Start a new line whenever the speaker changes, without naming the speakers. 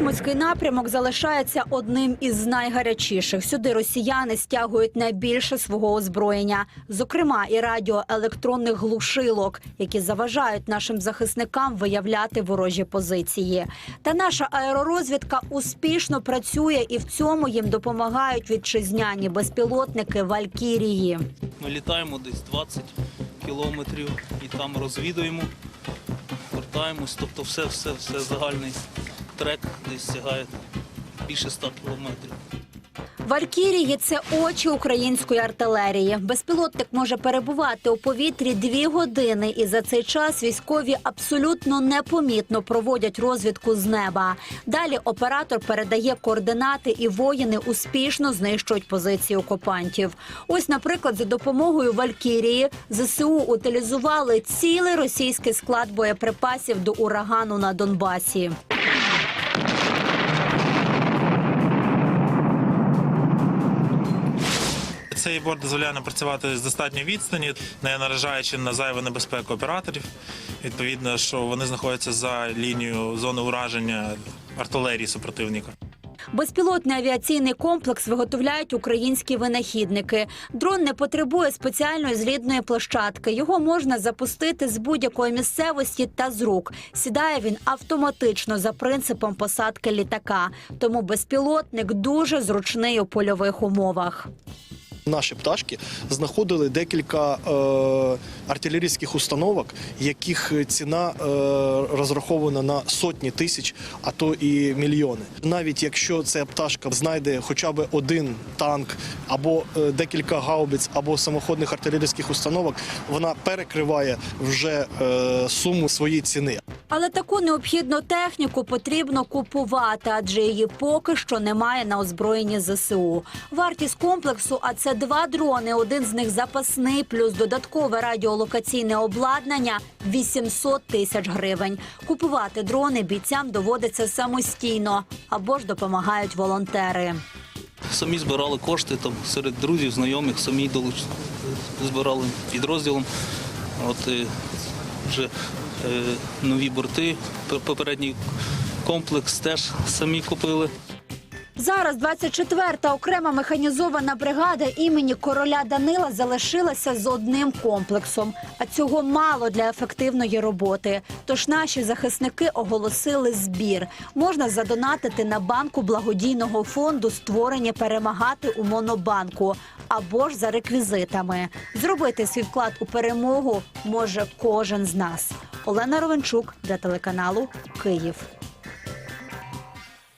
Бахмутський напрямок залишається одним із найгарячіших. Сюди росіяни стягують найбільше свого озброєння, зокрема і радіоелектронних глушилок, які заважають нашим захисникам виявляти ворожі позиції. Та наша аеророзвідка успішно працює, і в цьому їм допомагають вітчизняні безпілотники Валькірії.
Ми літаємо десь 20 кілометрів і там розвідуємо, вертаємось. Тобто все, все, все загальний трек десь сягає більше 100 кілометрів.
Валькірії це очі української артилерії. Безпілотник може перебувати у повітрі дві години, і за цей час військові абсолютно непомітно проводять розвідку з неба. Далі оператор передає координати, і воїни успішно знищують позиції окупантів. Ось, наприклад, за допомогою Валькірії ЗСУ утилізували цілий російський склад боєприпасів до урагану на Донбасі.
Цей борт дозволяє нам працювати з достатньої відстані, не наражаючи на зайву небезпеку операторів. Відповідно, що вони знаходяться за лінією зони ураження артилерії супротивника.
Безпілотний авіаційний комплекс виготовляють українські винахідники. Дрон не потребує спеціальної злітної площадки. Його можна запустити з будь-якої місцевості та з рук. Сідає він автоматично за принципом посадки літака. Тому безпілотник дуже зручний у польових умовах.
Наші пташки знаходили декілька е, артилерійських установок, яких ціна е, розрахована на сотні тисяч, а то і мільйони. Навіть якщо ця пташка знайде хоча б один танк або е, декілька гаубиць, або самоходних артилерійських установок, вона перекриває вже е, суму своєї ціни.
Але таку необхідну техніку потрібно купувати, адже її поки що немає на озброєнні ЗСУ. Вартість комплексу, а це два дрони, один з них запасний, плюс додаткове радіолокаційне обладнання 800 тисяч гривень. Купувати дрони бійцям доводиться самостійно або ж допомагають волонтери.
Самі збирали кошти там серед друзів, знайомих, самі долуч... збирали підрозділом. От вже нові борти, попередній комплекс теж самі купили.
Зараз 24-та окрема механізована бригада імені короля Данила залишилася з одним комплексом. А цього мало для ефективної роботи. Тож наші захисники оголосили збір. Можна задонатити на банку благодійного фонду створення перемагати у монобанку або ж за реквізитами. Зробити свій вклад у перемогу може кожен з нас. Олена Ровенчук для телеканалу Київ.